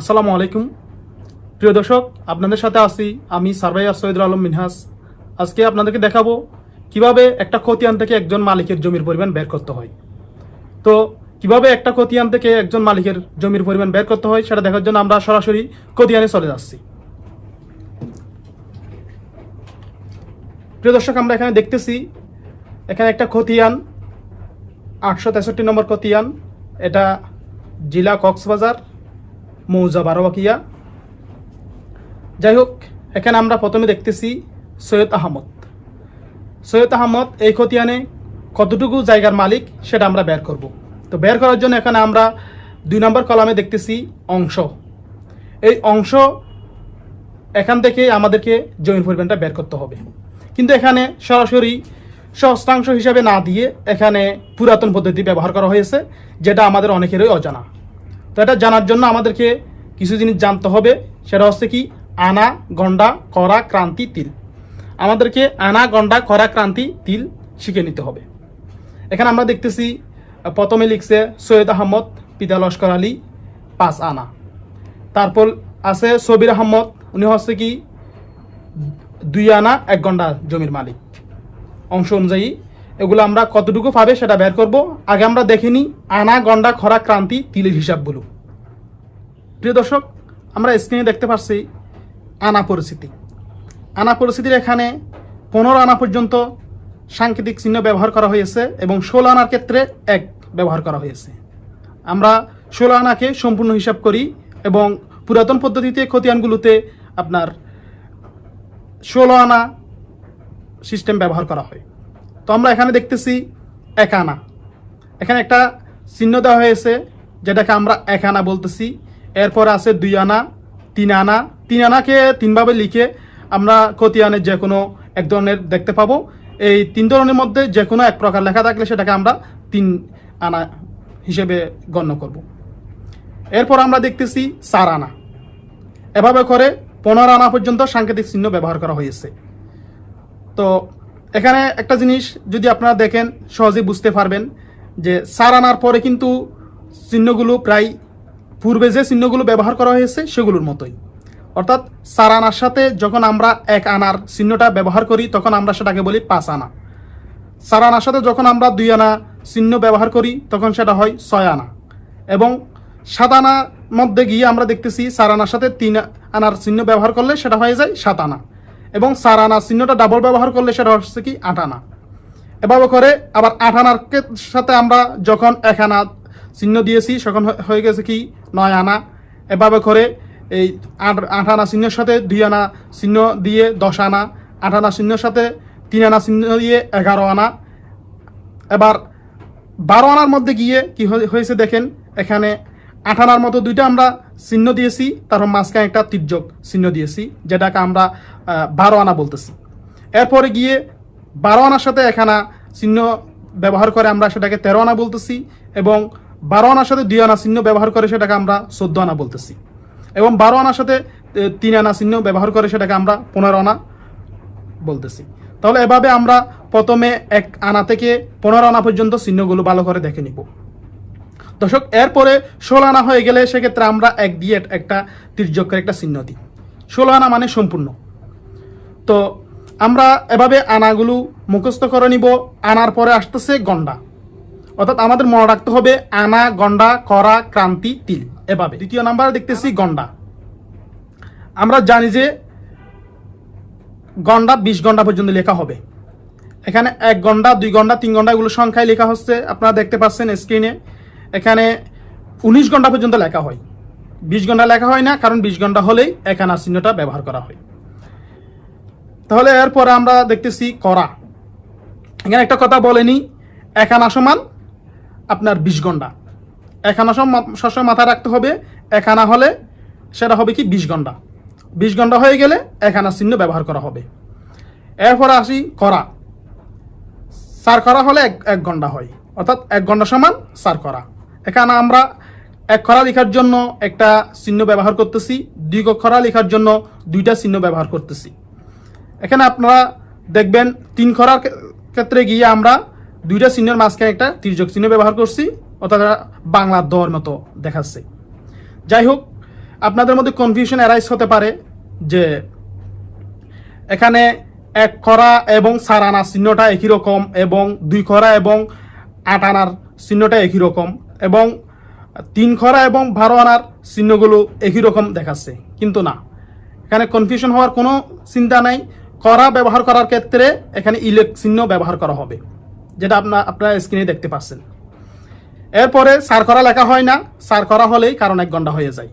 আসসালামু আলাইকুম। প্রিয় দর্শক, আপনাদের সাথে আছি আমি সার্ভাইয়ার সৈয়দুল আলম মিনহাস। আজকে আপনাদেরকে দেখাবো কীভাবে একটা খতিয়ান থেকে একজন মালিকের জমির পরিমাণ বের করতে হয়। তো, কীভাবে একটা খতিয়ান থেকে একজন মালিকের জমির পরিমাণ বের করতে হয় সেটা দেখার জন্য আমরা সরাসরি খতিয়ানে চলে যাচ্ছি। প্রিয় দর্শক, আমরা এখানে দেখতেছি, এখানে একটা খতিয়ান, আটশো তেষট্টি নম্বর খতিয়ান। এটা জেলা কক্সবাজার। মৌজা বারোয়াকিয়া যাই হোক, এখানে আমরা প্রথমে দেখতেছি সৈয়দ আহমদ। সৈয়দ আহমদ এই খতিয়ানে কতটুকু জায়গার মালিক সেটা আমরা বের করব। তো বের করার জন্য এখানে আমরা দুই নম্বর কলামে দেখতেছি অংশ। এই অংশ এখান থেকে আমাদেরকে জমির পরিমাণটা বের করতে হবে। কিন্তু এখানে সরাসরি সহস্রাংশ হিসাবে না দিয়ে এখানে পুরাতন পদ্ধতি ব্যবহার করা হয়েছে, যেটা আমাদের অনেকেরই অজানা। তো এটা জানার জন্য আমাদেরকে কিছু জিনিস জানতে হবে। সেটা হচ্ছে কি? আনা, গন্ডা করা ক্রান্তি, তিল। আমাদেরকে আনা, গন্ডা করা ক্রান্তি, তিল শিখে নিতে হবে। এখানে আমরা দেখতেছি, প্রথমে লিখছে সৈয়দ আহমদ, পিতা লস্কর আলী, পাঁচ আনা। তারপর আছে সবির আহমদ, উনি হচ্ছে কি? দুই আনা, এক ঘণ্টা জমির মালিক। অংশ অনুযায়ী এগুলো আমরা কতটুকু পাবে সেটা বের করব। আগে আমরা দেখে নিই আনা, গন্ডা, খরা, ক্রান্তি, তিলের হিসাবগুলো। প্রিয় দর্শক, আমরা স্ক্রিনে দেখতে পাচ্ছি আনা পরিস্থিতি। আনা পরিস্থিতির এখানে পনেরো আনা পর্যন্ত সাংকেতিক চিহ্ন ব্যবহার করা হয়েছে এবং ষোলো আনার ক্ষেত্রে এক ব্যবহার করা হয়েছে। আমরা ষোলো আনাকে সম্পূর্ণ হিসাব করি এবং পুরাতন পদ্ধতিতে খতিয়ানগুলোতে আপনার ষোলো আনা সিস্টেম ব্যবহার করা হয়। তো আমরা এখানে দেখতেছি এক আনা এখানে একটা চিহ্ন দেওয়া হয়েছে, যেটাকে আমরা এক আনা বলতেছি। এরপর আছে দুই আনা, তিন আনা। তিন আনাকে তিনভাবে লিখে আমরা খতিয়ানের যে কোনো এক ধরনের দেখতে পাবো। এই তিন ধরনের মধ্যে যে কোনো এক প্রকার লেখা থাকলে সেটাকে আমরা তিন আনা হিসেবে গণ্য করব। এরপর আমরা দেখতেছি চার আনা। এভাবে করে পনেরো আনা পর্যন্ত সাংকেতিক চিহ্ন ব্যবহার করা হয়েছে। তো এখানে একটা জিনিস যদি আপনারা দেখেন সহজেই বুঝতে পারবেন যে সার আনার পরে কিন্তু চিহ্নগুলো প্রায় পূর্বে যে চিহ্নগুলো ব্যবহার করা হয়েছে, সেগুলোর মতোই। অর্থাৎ সার আনার সাথে যখন আমরা এক আনার চিহ্নটা ব্যবহার করি, তখন আমরা সেটাকে বলি পাঁচ আনা। চার আনার সাথে যখন আমরা দুই আনা চিহ্ন ব্যবহার করি, তখন সেটা হয় ছয় আনা। এবং সাত আনার মধ্যে গিয়ে আমরা দেখতেছি চার আনার সাথে তিন আনার চিহ্ন ব্যবহার করলে সেটা হয়ে যায় সাত আনা। এবং চার আনা চিহ্নটা ডাবল ব্যবহার করলে সেটা হচ্ছে কি আট আনা। এভাবে করে আবার আট আনার সাথে আমরা যখন এক আনা চিহ্ন দিয়েছি তখন হয়ে গেছে কি নয় আনা। এভাবে করে এই আট আট আনা চিহ্নের সাথে দুই আনা চিহ্ন দিয়ে দশ আনা, আট আনা চিহ্নের সাথে তিন আনা চিহ্ন দিয়ে এগারো আনা। এবার বারো আনার মধ্যে গিয়ে কি হয়েছে দেখেন, এখানে আট আনার মতো দুইটা আমরা চিহ্ন দিয়েছি, তারপর মাঝখানে একটা তির্যক চিহ্ন দিয়েছি, যেটাকে আমরা বারো আনা বলতেছি। এরপরে গিয়ে বারো আনার সাথে এখানা চিহ্ন ব্যবহার করে আমরা সেটাকে তেরো আনা বলতেছি এবং বারো আনার সাথে দুই আনা চিহ্ন ব্যবহার করে সেটাকে আমরা চোদ্দ আনা বলতেছি। এবং বারো আনার সাথে তিন আনা চিহ্ন ব্যবহার করে সেটাকে আমরা পনেরো আনা বলতেছি। তাহলে এভাবে আমরা প্রথমে এক আনা থেকে পনেরো আনা পর্যন্ত চিহ্নগুলো ভালো করে দেখে নিব। দর্শক, এরপরে ষোলো আনা হয়ে গেলে সেক্ষেত্রে আমরা এক দিয়ে একটা তির্যকের একটা চিহ্ন দিই। ষোলো আনা মানে সম্পূর্ণ। তো আমরা এভাবে আনাগুলো মুখস্থ করে নিব। আনার পরে আসতেছে গন্ডা। অর্থাৎ আমাদের মনে রাখতে হবে, আনা, গন্ডা, করা, ক্রান্তি, তিল এভাবে। দ্বিতীয় নাম্বারে দেখতেছি গন্ডা। আমরা জানি যে গন্ডা বিশ ঘণ্টা পর্যন্ত লেখা হবে। এখানে এক ঘণ্টা দুই ঘণ্টা তিন ঘণ্টা এগুলো সংখ্যায় লেখা হচ্ছে। আপনারা দেখতে পাচ্ছেন স্ক্রিনে এখানে উনিশ ঘণ্টা পর্যন্ত লেখা হয়। বিশ ঘণ্টা লেখা হয় না, কারণ বিশ ঘণ্টা হলেই একানা চিহ্নটা ব্যবহার করা হয়। তাহলে এরপরে আমরা দেখতেছি করা। এখানে একটা কথা বলেনি একানা সমান আপনার বিশ ঘণ্টা। একানা সবসময় মাথায় রাখতে হবে একানা হলে সেটা হবে কি বিশ ঘণ্টা। বিশ ঘণ্টা হয়ে গেলে একানা চিহ্ন ব্যবহার করা হবে। এরপরে আসি করা। সার করা হলে এক এক ঘণ্টা হয়। অর্থাৎ এক ঘণ্টা সমান সার করা। এখানে আমরা এক খরা লেখার জন্য একটা চিহ্ন ব্যবহার করতেছি দুই খরা লেখার জন্য দুইটা চিহ্ন ব্যবহার করতেছি। এখানে আপনারা দেখবেন, তিন খরার ক্ষেত্রে গিয়ে আমরা দুইটা চিহ্নের মাঝখানে একটা তির্যক চিহ্ন ব্যবহার করছি, অর্থাৎ বাংলা দর মতো দেখাচ্ছে। যাই হোক, আপনাদের মধ্যে কনফিউশন অ্যারাইজ হতে পারে যে এখানে এক খরা এবং সার আনার চিহ্নটা একই রকম এবং দুই খরা এবং আট আনার চিহ্নটা একই রকম। এবং তিন খরা এবং বারো আনার চিহ্নগুলো একই রকম দেখাচ্ছে। কিন্তু না। এখানে কনফিউশন হওয়ার কোনো চিন্তা নাই। করা ব্যবহার করার ক্ষেত্রে এখানে ইলেক চিহ্ন ব্যবহার করা হবে, যেটা আপনার আপনারা স্ক্রিনে দেখতে পাচ্ছেন। এরপরে সার করা লেখা হয় না। সার করা হলেই কারণ এক ঘণ্টা হয়ে যায়।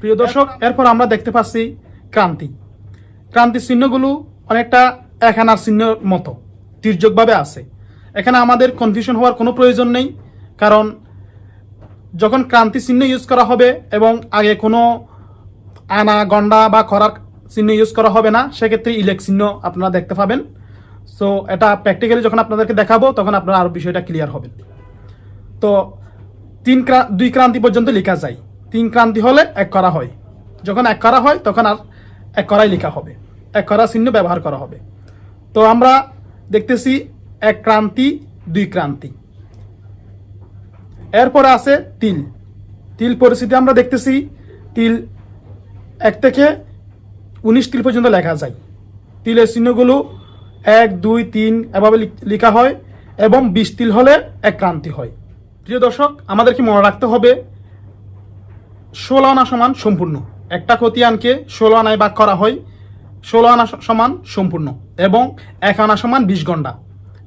প্রিয় দর্শক, এরপর আমরা দেখতে পাচ্ছি ক্রান্তি। ক্রান্তির চিহ্নগুলো অনেকটা এখানার চিহ্নের মতো, তির্যকভাবে আছে। এখানে আমাদের কনফিউশন হওয়ার কোনো প্রয়োজন নেই, কারণ যখন ক্রান্তি চিহ্ন ইউজ করা হবে এবং আগে কোনো আনা, গন্ডা বা খরার চিহ্ন ইউজ করা হবে না, সেক্ষেত্রে ইলেক চিহ্ন আপনারা দেখতে পাবেন। সো এটা প্র্যাকটিক্যালি যখন আপনাদেরকে দেখাবো, তখন আপনারা আরও বিষয়টা ক্লিয়ার হবে। তো, তিন দুই ক্রান্তি পর্যন্ত লেখা যায়। তিন ক্রান্তি হলে এক করা হয়। যখন এক করা হয়, তখন আর এক করাই লেখা হবে। এক করা চিহ্ন ব্যবহার করা হবে। তো, আমরা দেখতেছি এক ক্রান্তি, দুই ক্রান্তি। এরপরে আছে তিল। তিল পরিস্থিতি আমরা দেখতেছি, তিল এক থেকে উনিশ তিল পর্যন্ত লেখা যায়। তিলের চিহ্নগুলো এক, দুই, তিন এভাবে লিখ- হয় এবং বিশ তিল হলে এক ক্রান্তি হয়। প্রিয় দর্শক আমাদেরকে মনে রাখতে হবে? ষোলো আনা সমান সম্পূর্ণ। একটা খতিয়ানকে ষোলো আনায় ভাগ করা হয়। ষোলো আনা সমান সম্পূর্ণ এবং এক আনা সমান বিশ ঘণ্টা।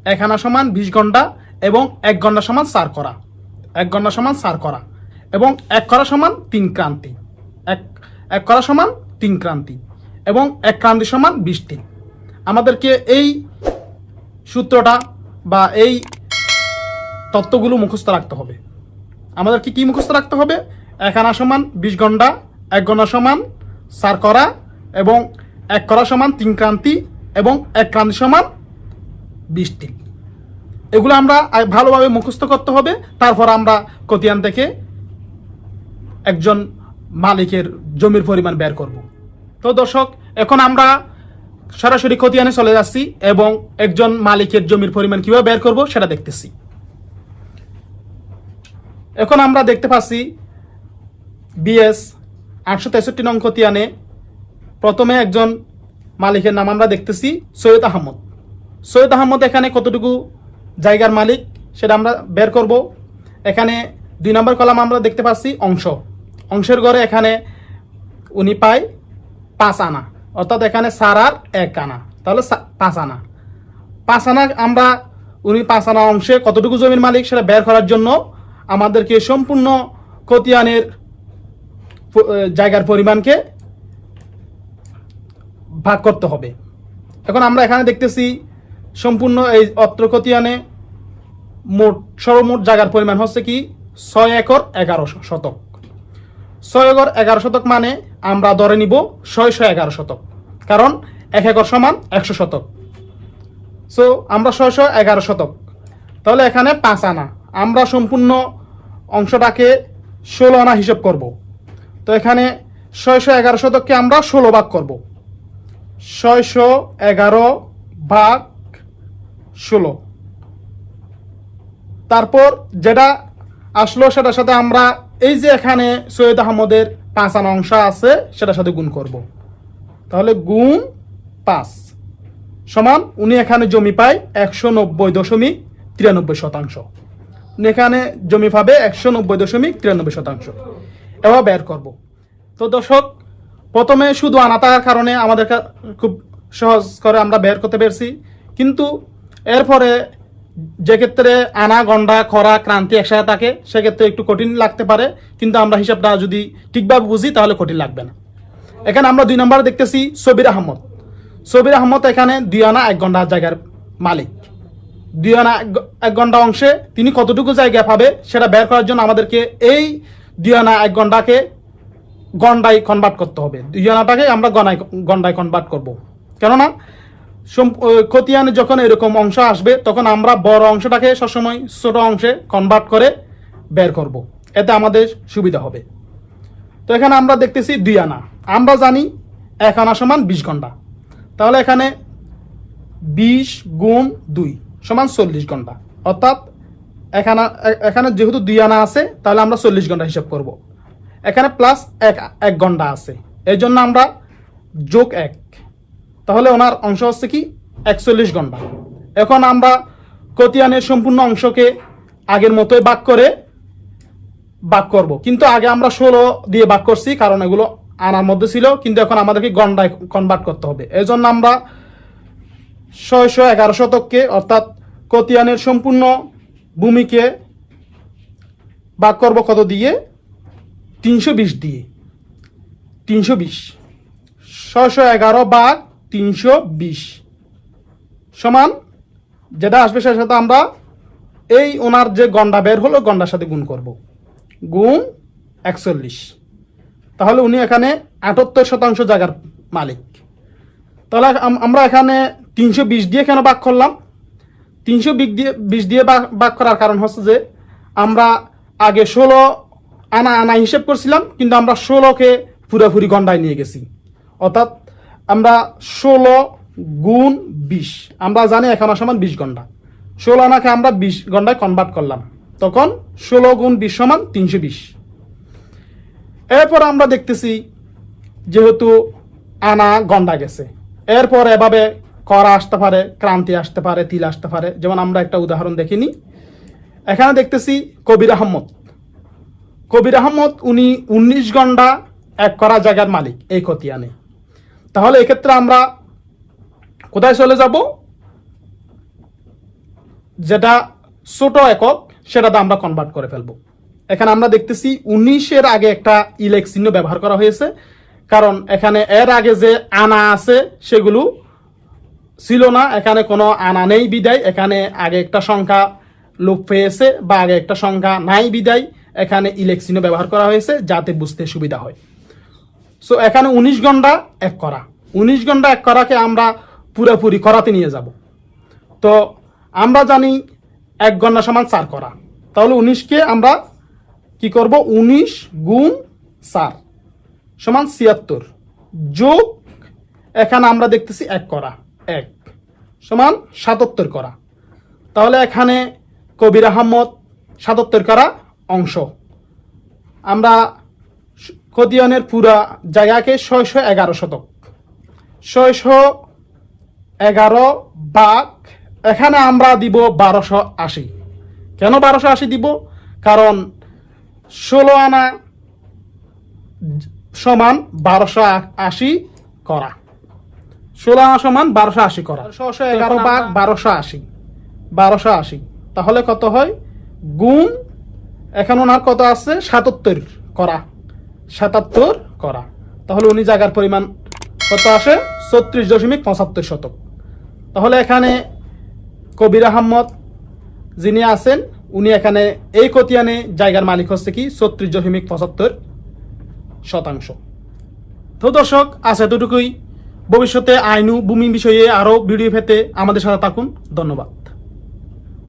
এক আনা সমান বিশ ঘণ্টা এবং এক ঘণ্টা সমান সার করা। এক ঘণ্টা সমান সার করা এবং এক করা সমান তিন ক্রান্তি। এক এক করা সমান তিন ক্রান্তি এবং এক ক্রান্তি সমান বিশ তিন। আমাদেরকে এই সূত্রটা বা এই তত্ত্বগুলো মুখস্থ রাখতে হবে। আমাদেরকে কি মুখস্থ রাখতে হবে? এক আনা সমান বিশ ঘণ্টা এক ঘণ্টা সমান সার করা এবং এক করা সমান তিন ক্রান্তি এবং এক ক্রান্তি সমান বিশ তিন। এগুলো আমরা ভালোভাবে মুখস্থ করতে হবে। তারপর আমরা কতিয়ান থেকে একজন মালিকের জমির পরিমাণ বের করব। তো দর্শক, এখন আমরা সরাসরি খতিয়ানে চলে যাচ্ছি এবং একজন মালিকের জমির পরিমাণ কীভাবে বের করব সেটা দেখতেছি। এখন আমরা দেখতে পাচ্ছি বিএস আটশো তেষট্টি নং খতিয়ানে প্রথমে একজন মালিকের নাম আমরা দেখতেছি সৈয়দ আহমদ। সৈয়দ আহমদ এখানে কতটুকু জায়গার মালিক, সেটা আমরা বের করব। এখানে দুই নম্বর কলাম আমরা দেখতে পাচ্ছি অংশ। অংশের ঘরে এখানে উনি পায় পাঁচ আনা। অর্থাৎ এখানে সার আর এক আনা। তাহলে পাঁচ আনা। পাঁচ আনা আমরা উনি পাঁচ আনা অংশে কতটুকু জমির মালিক সেটা বের করার জন্য আমাদেরকে সম্পূর্ণ খতিয়ানের জায়গার পরিমাণকে ভাগ করতে হবে। এখন আমরা এখানে দেখতেছি সম্পূর্ণ এই অত্র খতিয়ানে মোট, সর্বমোট জায়গার পরিমাণ হচ্ছে কি? ছয় একর এগারো শতক। ছয় একর এগারো শতক মানে আমরা ধরে নিব ছয়শো এগারো শতক। কারণ এক একর সমান একশো শতক। সো আমরা ছয়শো এগারো শতক। তাহলে এখানে পাঁচ আনা। আমরা সম্পূর্ণ অংশটাকে ষোলো আনা হিসেব করব। তো এখানে ছয়শো এগারো শতককে আমরা ষোলো ভাগ করব। ছয়শো এগারো ভাগ ষোলো। তারপর যেটা আসলো, সেটার সাথে আমরা এই যে এখানে সৈয়দ আহমদের পাঁচ আনা অংশ আছে, সেটার সাথে গুণ করব। তাহলে গুণ পাঁচ। সমান, উনি এখানে জমি পায় একশো নব্বই দশমিক তিরানব্বই শতাংশ। উনি এখানে জমি পাবে একশো নব্বই দশমিক তিরানব্বই শতাংশ। এবার বের করব। তো দর্শক, প্রথমে শুধু আনা থাকার কারণে আমাদের খুব সহজ করে আমরা বের করতে পেরেছি। কিন্তু এরপরে যে ক্ষেত্রে আনা, গন্ডা, খরা, ক্রান্তি একসাথে থাকে, সেক্ষেত্রে একটু কঠিন লাগতে পারে, কিন্তু আমরা হিসাবটা যদি ঠিকভাবে বুঝি, তাহলে কঠিন লাগবে না। এখানে আমরা দুই নম্বরে দেখতেছি সবির আহমদ। সবির আহমদ এখানে দুই আনা, এক ঘণ্টা জায়গার মালিক। দুই আনা, এক ঘণ্টা অংশে তিনি কতটুকু জায়গা পাবে, সেটা বের করার জন্য আমাদেরকে এই দুই আনা, এক ঘন্টাকে গন্ডায় কনভার্ট করতে হবে। দুই আনাটাকে আমরা গনায়, গন্ডায় কনভার্ট করব। কেননা খতিয়ানে যখন এরকম অংশ আসবে, তখন আমরা বড় অংশটাকে সবসময় ছোট অংশে কনভার্ট করে বের করব। এতে আমাদের সুবিধা হবে। তো এখানে আমরা দেখতেছি দুই আনা। আমরা জানি এক আনা সমান বিশ ঘণ্টা। তাহলে এখানে বিশ গুণ দুই সমান চল্লিশ ঘণ্টা। অর্থাৎ এখানে এখানে যেহেতু দুই আনা আছে, তাহলে আমরা চল্লিশ ঘণ্টা হিসাব করব। এখানে প্লাস এক এক ঘণ্টা আছে। এই জন্য আমরা যোগ এক। তাহলে ওনার অংশ হচ্ছে কি? একচল্লিশ ঘণ্টা। এখন আমরা কতিয়ানের সম্পূর্ণ অংশকে আগের মতোই বাক করে বাক করব। কিন্তু আগে আমরা ষোলো দিয়ে বাক করছি, কারণ এগুলো আনার মধ্যে ছিল, কিন্তু এখন আমাদেরকে গন্ডায় কনভার্ট করতে হবে। এই জন্য আমরা ছয়শো এগারো শতককে, অর্থাৎ কতিয়ানের সম্পূর্ণ ভূমিকে বাক করব কত দিয়ে? তিনশো বিশ দিয়ে। তিনশো বিশ। ছয়শো এগারো বাঘ তিনশো বিশ। সমান, যেটা আসবে সেটার সাথে আমরা এই ওনার যে গন্ডা বের হলো, গন্ডার সাথে গুণ করব। গুণ একচল্লিশ। তাহলে উনি এখানে আটাত্তর শতাংশ জায়গার মালিক। তাহলে আমরা এখানে তিনশো বিশ দিয়ে কেন বাক করলাম? তিনশো বিশ দিয়ে বিশ দিয়ে বাক করার কারণ হচ্ছে যে, আমরা আগে ষোলো আনা আনা হিসেব করছিলাম, কিন্তু আমরা ষোলোকে পুরোপুরি গন্ডায় নিয়ে গেছি। অর্থাৎ আমরা ষোলো গুণ বিশ। আমরা জানি এখানে সমান বিশ ঘণ্টা। ষোলো আনাকে আমরা বিশ ঘন্টায় কনভার্ট করলাম। তখন ষোলো গুণ বিশ সমান তিনশো বিশ। এরপর আমরা দেখতেছি যেহেতু আনা গন্ডা গেছে। এরপর এভাবে করা আসতে পারে, ক্রান্তি আসতে পারে, তিল আসতে পারে। যেমন আমরা একটা উদাহরণ দেখিনি। এখানে দেখতেছি কবির আহমদ। কবির আহমদ উনি উনিশ ঘণ্টা এক করা জায়গার মালিক এই খতিয়ানে। তাহলে এক্ষেত্রে আমরা কোথায় চলে যাব? যেটা ছোট একক, সেটাতে আমরা কনভার্ট করে ফেলব। এখানে আমরা দেখতেছি উনিশের আগে একটা ইলেক চিহ্ন ব্যবহার করা হয়েছে। কারণ এখানে এর আগে যে আনা আছে, সেগুলো ছিল না। এখানে কোনো আনা নেই বিদায়। এখানে আগে একটা সংখ্যা লোপ পেয়েছে বা আগে একটা সংখ্যা নাই বিদায়। এখানে ইলেকশিনও ব্যবহার করা হয়েছে যাতে বুঝতে সুবিধা হয়। সো এখানে উনিশ ঘণ্টা এক করা। উনিশ ঘণ্টা এক করাকে আমরা পুরোপুরি করাতে নিয়ে যাব। তো, আমরা জানি এক ঘণ্টা সমান চার করা। তাহলে উনিশকে আমরা কি করব? উনিশ গুণ চার সমান ছিয়াত্তর যোগ এখানে আমরা দেখতেছি এক করা। এক সমান সাতাত্তর করা। তাহলে এখানে কবির আহমদ সাতাত্তর করা অংশ। আমরা কদিয়নের পুরা জায়গাকে ছয়শো এগারো শতক। ছয়শো এগারো বাঘ এখানে আমরা দিব বারোশো আশি। কেন বারোশো আশি দিব? কারণ ষোলো আনা সমান বারোশো আশি করা। ষোলো আনা সমান বারোশো আশি করা। ছশো এগারো বাঘ। বারোশো আশি। বারোশো আশি। তাহলে কত হয়? গুণ এখন ওনার কত আছে? সাতাত্তর করা। সাতাত্তর করা। তাহলে উনি জায়গার পরিমাণ কত আসে? ছত্রিশ দশমিক পঁচাত্তর শতক। তাহলে এখানে কবির আহমদ যিনি আছেন, উনি এখানে এই কতিয়ানে জায়গার মালিক হচ্ছে কি? ছত্রিশ দশমিক পঁচাত্তর শতাংশ। তো দর্শক, আছে এতটুকুই। ভবিষ্যতে আইনু, ভূমি বিষয়ে আরও ভিডিও পেতে আমাদের সাথে থাকুন। ধন্যবাদ।